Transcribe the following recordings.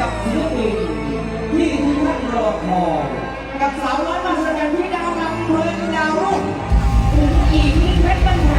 กับศิลปินที่ทุกท่านรอคอยกับสาวน้อยมาแสดงที่ดาวลำเพลินดาวรุ่งอุ๋งอิงเพชรบ้านแพ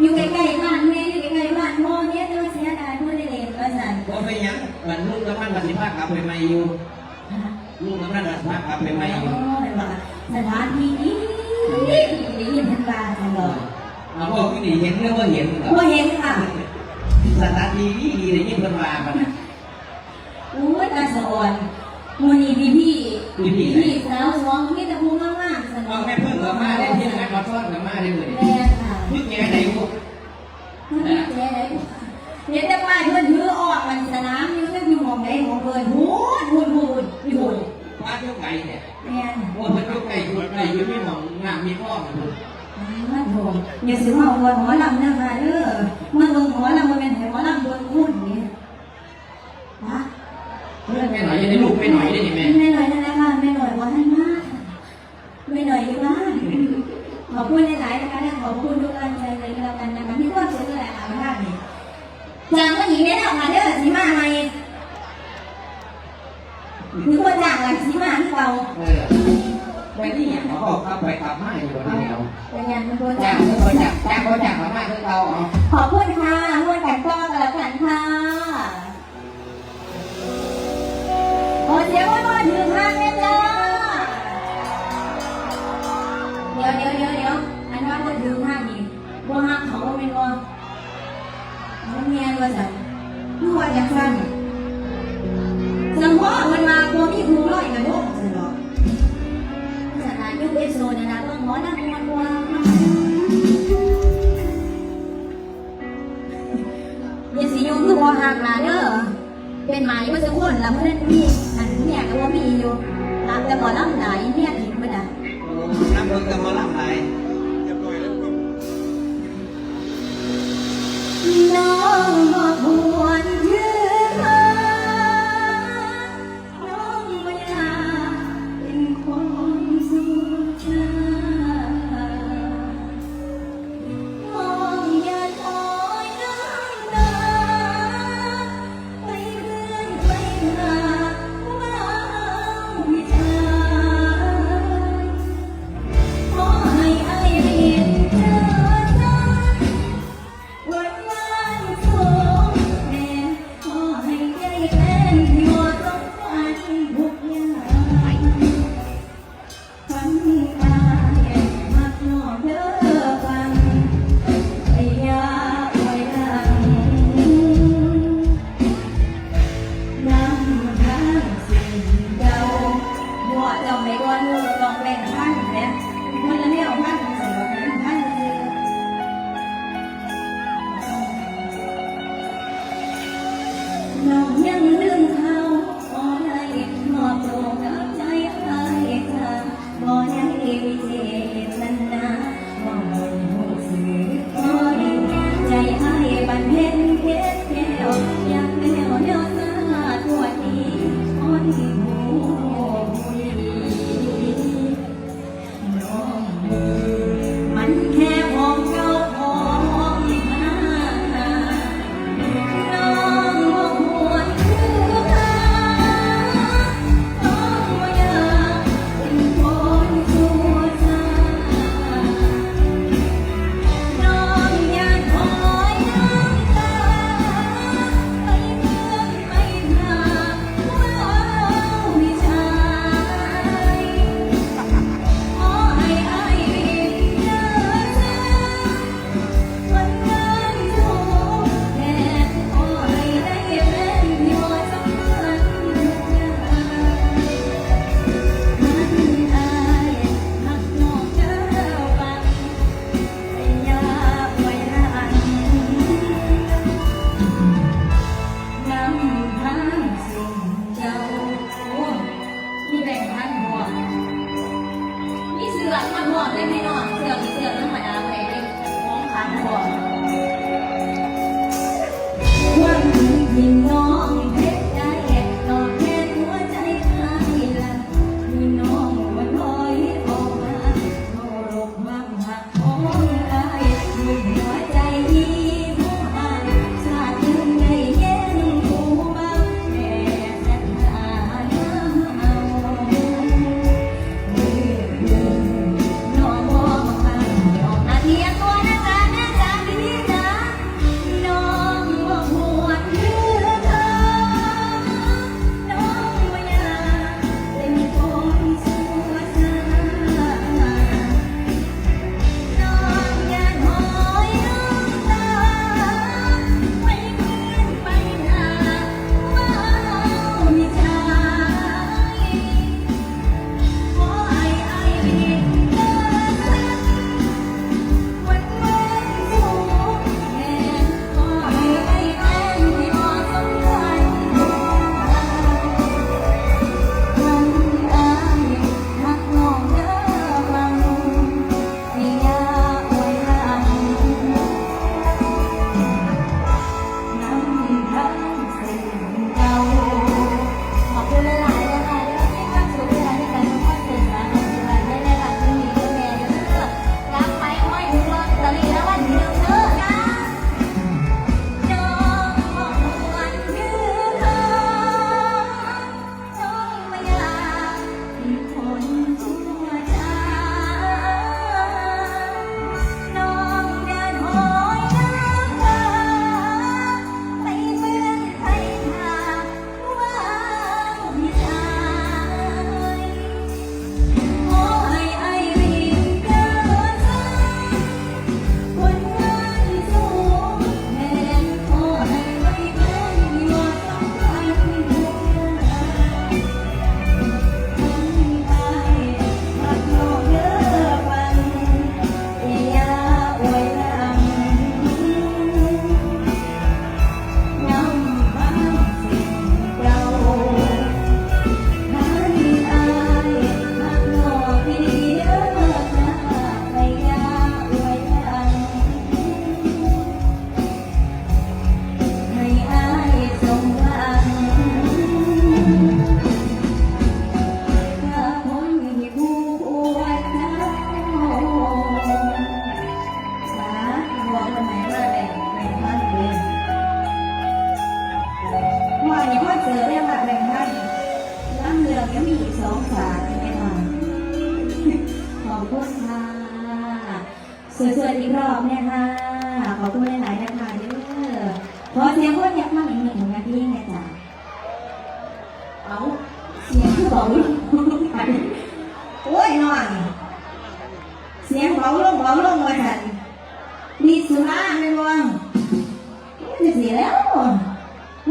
อยู่ใกล้ๆบ้านแม่อยู่ใกล้ๆบ้านพ่อเนี่ยแต่ว่าเสียดายบ่ได้เล่นว่าซั่นว่าไปยังมันลูกกำลังกสิภาคกลับไปใหม่อยู่ลูกกำลังกสิภาคกลับไปใหม่อยู่สถานที่นี้ได้ยินทันบาทันบอกเอาพวกนี้เห็นหรือว่าเห็นเหรอบ่เห็นค่ะสถานที่นี่ดีเลยยิ่งเพิ่นมาปะนะอู้ยตาสะอ่อนมูนี่พี่พี่พี่พี่พี่สาวสองมีแต่พูมากมากๆสนุเอากแม่เพิ่งกลับมาได้ที่ไหนมาทอดกลับมาได้เลยแม่ค่ะ พึ่งแง่ไหนพวกมันมีแจ๊ได้เห็นแต่ป้ายเพื่อนถือออกมันสนามอยู่แต่อยู่หมองไหนหมองเพิ่นหูดหูดหูดอยู่หูดป้าเที่ยวไก่เนี่ยแม่นว่ามันเที่ยวไก่อยู่ไก่อยู่ไม่หมองงามมีพ่อมันมาโถอย่าสิมาเอาหมอลำนะคะเด้อมาเบิ่งหมอลำมาเป็นให้หมอลำเบิ่งหุ่นนี่ฮะเพื่อนแม่หน่อยจะได้ลูกแม่หน่อยได้ไหมไม่หน่อยนั่นแหละค่ะไม่หน่อยว่าท่านมากไม่หน่อยอยู่บ้านขอบคุณหลายๆนะคะและขอบคุณทุกกำลังใจ เลยก็แล้วกันนะคะที่ก็เชื่อแหละค่ะท่านนี่จางก็หญิงได้แล้วค่ะเด้อสีมาใหม่คือคนจางหลังสีมาที่เราเออไปนี่เขาบอกขับไปขับมาอยู่บนแนวเป็นยันเป็นคนจ้าจางงเพื่อนจ้างจ้างเขาจ้างเขามาเพื่อนเราเอาขอบคุณค่ะร่วมกันก็กันแล้วกันค่ะขอเสียงว่ามาถึงทางเล บ่ฮักเขาบ่เป็นว่ามันเมียนว่าสั่นคือว่าจังซั่นสังพ่อมันมาบ่มีครูร้อยกระโดดซั่นดอกสถานยุคเอโซนะนะต้องหมอนั่งมันว่าอย่าสิโยมคือบ่ฮักนะเด้อเป็นหมายว่าจะคนแล้วเพิ่นมีอันเมียก็บ่มีอยู่ตามแต่บ่ลำไหนเมียถิ่นบ่ได้น้ำเพิ่งจะมาลับไหน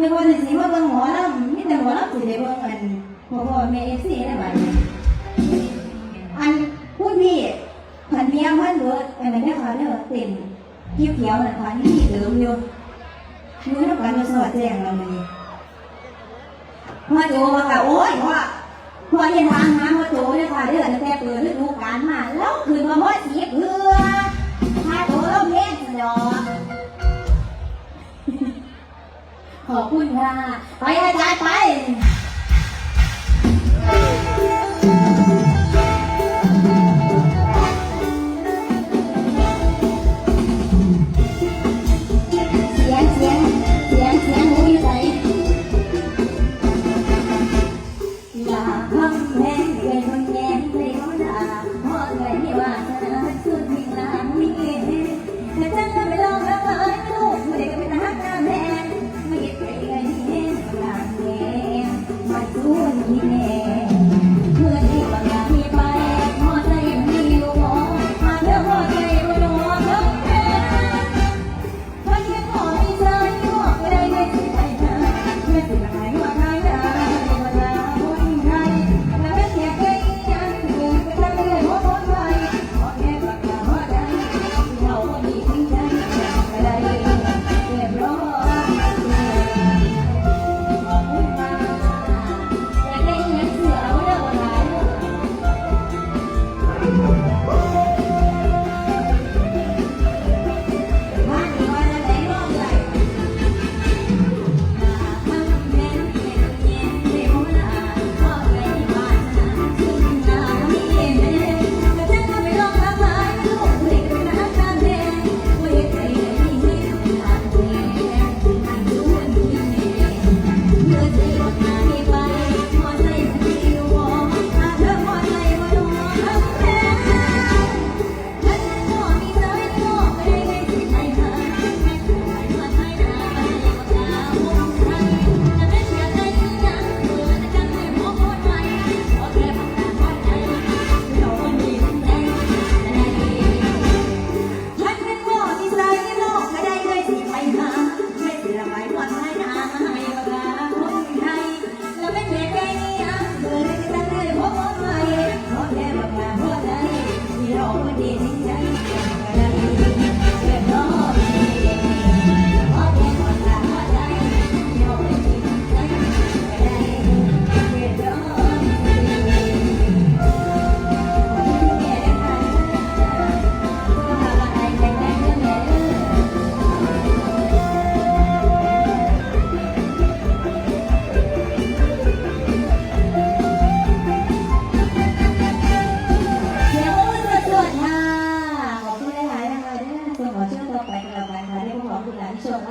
ไม่ว่าจะสีว่าเบิ่งหมอลำนี่แต่หมอลำสิได้เบิ่งกันพ่อพ่อแม่เอฟซีได้บ้างอันพูดพี่ผันเมียมันเบิดอ้แม่เนี่ยค่ะเนี่ยเต็มเขียวเขียวนะคะนี่เดิมอยู่มือทำการมาสอดแจ้งเราเลยพ่อโจว่าค่ะโอ้ยพ่อพ่อเห็นทางหาพ่อโจเนี่ยค่ะเดือนแต่เปิดฤดูกาลมาแล้วคืนมาพ่อสีเพื่อถ้าโจเราเล่นสนอ ขอบคุณค่ะ ไปอาจารย์ไป